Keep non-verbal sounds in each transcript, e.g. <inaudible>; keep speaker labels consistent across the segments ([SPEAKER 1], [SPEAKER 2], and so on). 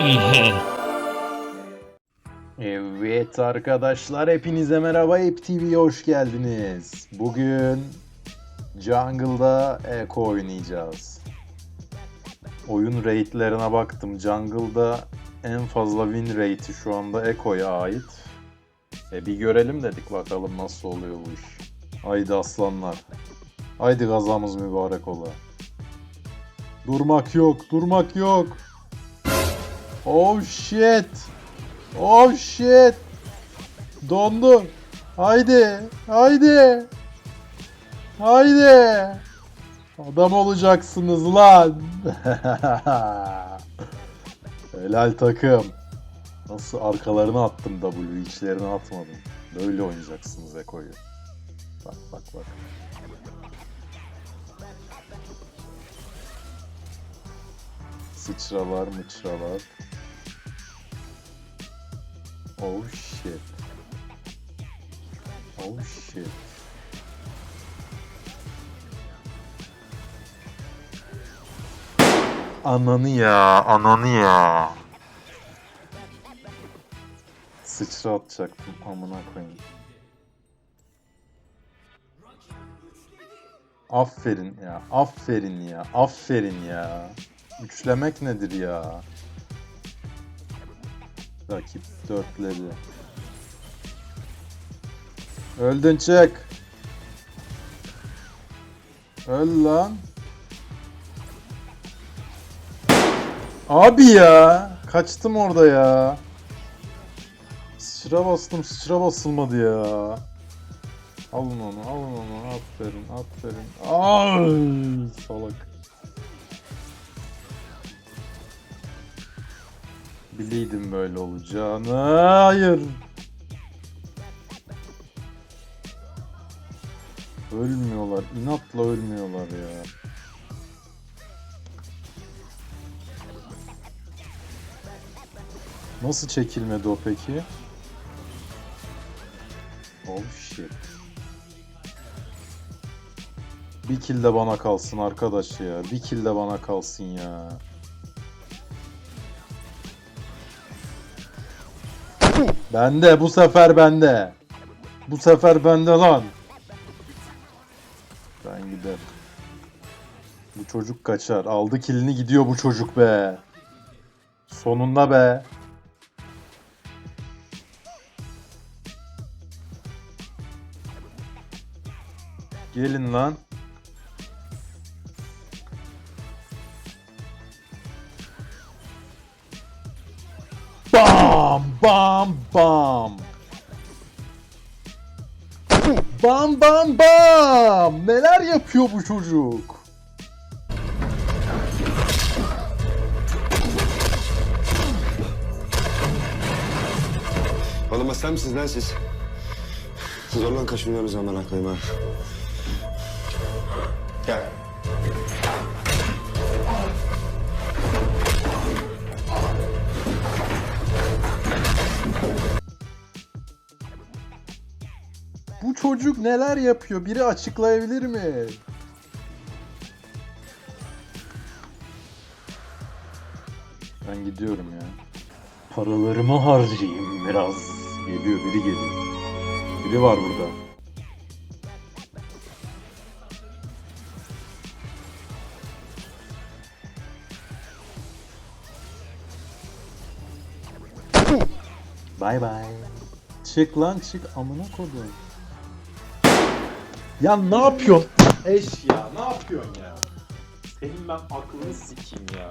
[SPEAKER 1] <laughs> Evet arkadaşlar hepinize merhaba Ep TV'ye hoş geldiniz. Bugün Jungle'da Echo oynayacağız. Oyun rate'lerine baktım. Jungle'da en fazla win rate'i şu anda Echo'ya ait. E bir görelim dedik bakalım nasıl oluyor bu iş. Haydi aslanlar. Haydi gazamız mübarek ola. Durmak yok, durmak yok. Oh shit. Oh shit. Dondu. Haydi. Haydi. Haydi. Adam olacaksınız lan. <laughs> Helal takım. Nasıl arkalarına attım W, içlerine atmadım. Böyle oynayacaksınız Eko'yu. Bak bak bak. Sıçralar mıçralar. Oh shit. Oh shit. Ananı ya, ananı ya. Sıçra atacaktım amına koyayım. Aferin ya, aferin ya, aferin ya. Üçlemek nedir ya? Rakip dörtledi. Öldün çık. Öl lan. Abi ya. Kaçtım orada ya. Sıçra bastım sıçra basılmadı ya. Alın onu alın onu aferin aferin. Ay salak. Bileydim böyle olacağını. Hayır. Ölmüyorlar. inatla ölmüyorlar ya. Nasıl çekilmedi o peki? Oh shit. Bir kill de bana kalsın arkadaş ya. Bir kill de bana kalsın ya. Bende bu sefer bende. Bu sefer bende lan. Ben gider. Bu çocuk kaçar. Aldı kilini gidiyor bu çocuk be. Sonunda be. Gelin lan. Bam bam bam. Bam bam. Neler yapıyor bu çocuk?
[SPEAKER 2] Oğlum sen misiniz lan siz? Zorlan kaçınıyoruz zaman koyayım ha. Gel.
[SPEAKER 1] Bu çocuk neler yapıyor? Biri açıklayabilir mi? Ben gidiyorum ya. Paralarımı harcayayım biraz. Geliyor biri geliyor. Biri var burada. Bay bay. Çık lan çık amına kodum. Ya ne yapıyorsun? Eş ya ne yapıyorsun ya? Senin ben aklını sikeyim ya.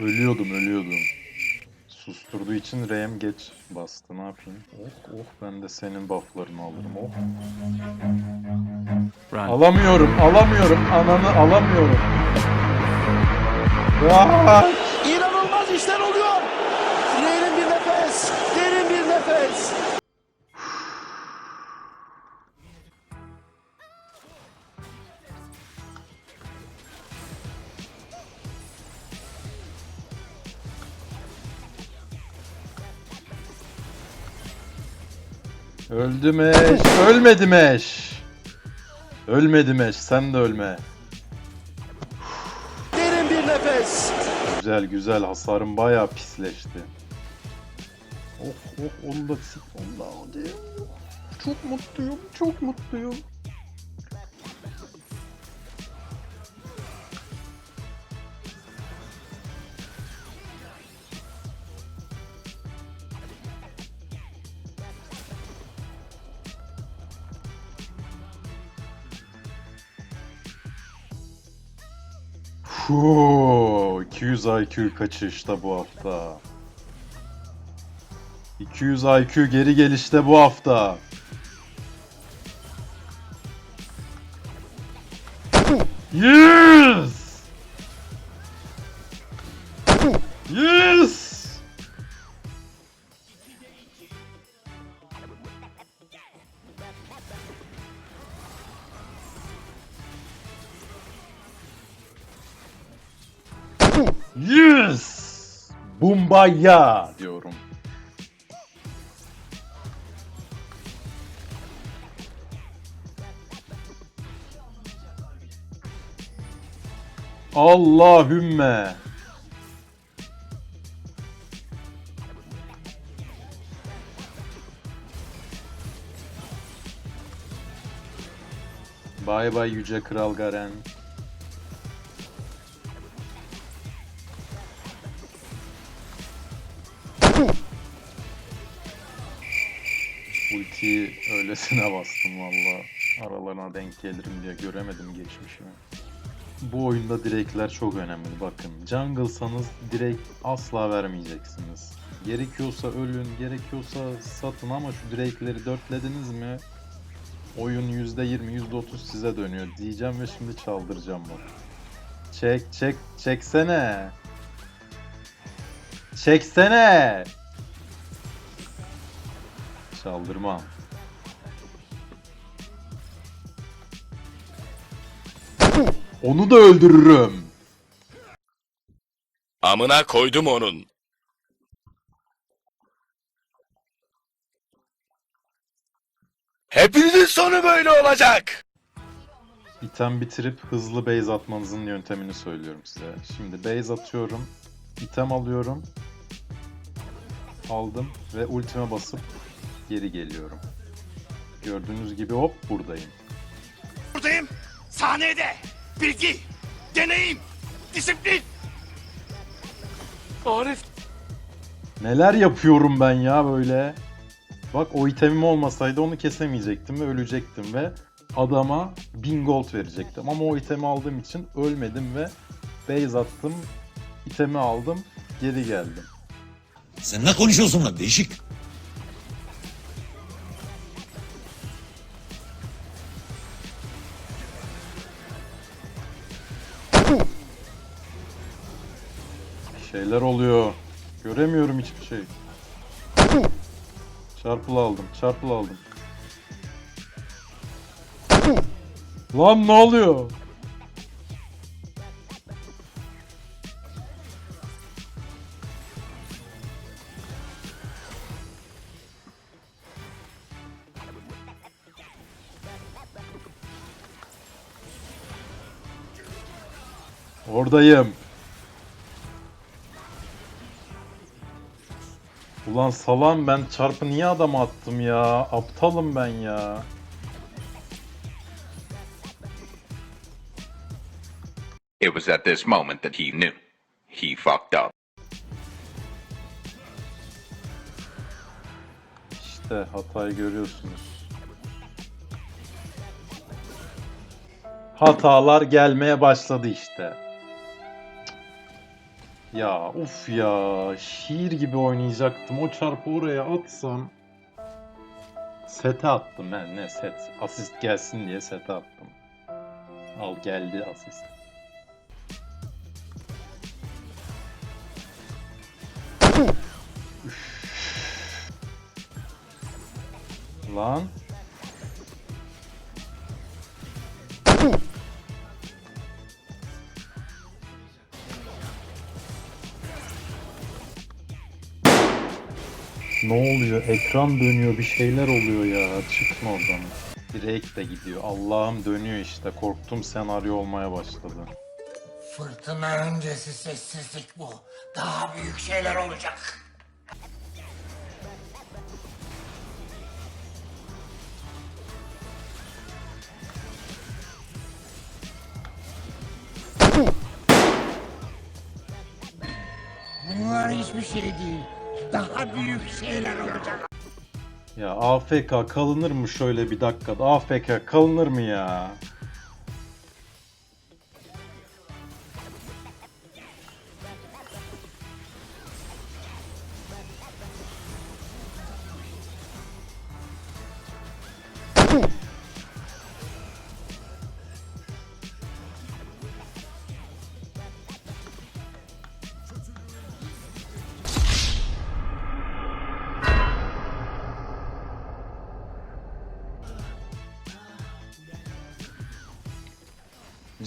[SPEAKER 1] Ölüyordum ölüyordum. Susturduğu için R'm geç bastı ne yapayım? Oh oh ben de senin bufflarını alırım oh. Alamıyorum alamıyorum ananı alamıyorum. Aa! Öldü Meş. Ölmedi Meş. Ölmedi Meş. Sen de ölme.
[SPEAKER 3] Derin bir nefes.
[SPEAKER 1] Güzel güzel. Hasarım bayağı pisleşti. Oh oh onu da sik. Hadi. Çok mutluyum. Çok mutluyum. Huu, 200 IQ kaçışta bu hafta. 200 IQ geri gelişte bu hafta. Yes! Yes! Yes! Bumbaya diyorum. Allahümme. Bay bay yüce kral Garen. Ultiyi öylesine <laughs> bastım valla. Aralarına denk gelirim diye göremedim geçmişimi. Bu oyunda direkler çok önemli bakın. Jungle'sanız direkt asla vermeyeceksiniz. Gerekiyorsa ölün, gerekiyorsa satın ama şu direkleri dörtlediniz mi oyun %20, %30 size dönüyor diyeceğim ve şimdi çaldıracağım bak. Çek, çek, çeksene. Çeksene. Çaldırmam. Onu da öldürürüm.
[SPEAKER 4] Amına koydum onun. Hepinizin sonu böyle olacak.
[SPEAKER 1] İtem bitirip hızlı base atmanızın yöntemini söylüyorum size. Şimdi base atıyorum. item alıyorum. Aldım ve ultime basıp geri geliyorum. Gördüğünüz gibi hop buradayım.
[SPEAKER 4] Buradayım. Sahnede. Bilgi, deneyim, disiplin. Arif.
[SPEAKER 1] Neler yapıyorum ben ya böyle. Bak o itemim olmasaydı onu kesemeyecektim ve ölecektim ve adama 1000 gold verecektim. Ama o itemi aldığım için ölmedim ve base attım. itemi aldım, geri geldim.
[SPEAKER 5] Sen ne konuşuyorsun lan değişik.
[SPEAKER 1] Şeyler oluyor. Göremiyorum hiçbir şey. Çarpıl aldım, çarpıl aldım. Lan ne oluyor? Oradayım. Ulan salam ben çarpı niye adama attım ya? Aptalım ben ya.
[SPEAKER 6] It was at this moment that he knew. He fucked up.
[SPEAKER 1] İşte hatayı görüyorsunuz. Hatalar gelmeye başladı işte. Ya uf ya şiir gibi oynayacaktım. O çarpı oraya atsam sete attım ben ne set. Asist gelsin diye sete attım. Al geldi asist. Lan. Ne oluyor? Ekran dönüyor, bir şeyler oluyor ya. Çıkma oradan. Direkt de gidiyor. Allah'ım dönüyor işte. Korktum senaryo olmaya başladı.
[SPEAKER 7] Fırtına öncesi sessizlik bu. Daha büyük şeyler olacak. Bunlar hiçbir şey değil. Daha büyük şeyler olacak.
[SPEAKER 1] Ya AFK kalınır mı şöyle bir dakikada? AFK kalınır mı ya?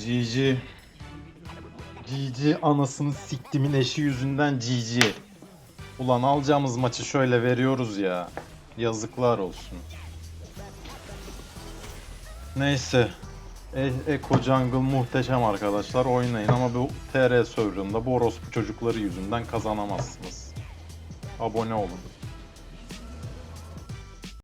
[SPEAKER 1] GG. GG anasını siktimin eşi yüzünden GG. Ulan alacağımız maçı şöyle veriyoruz ya. Yazıklar olsun. Neyse. E Eko Jungle muhteşem arkadaşlar. Oynayın ama bu TR serverında bu çocukları yüzünden kazanamazsınız. Abone olun.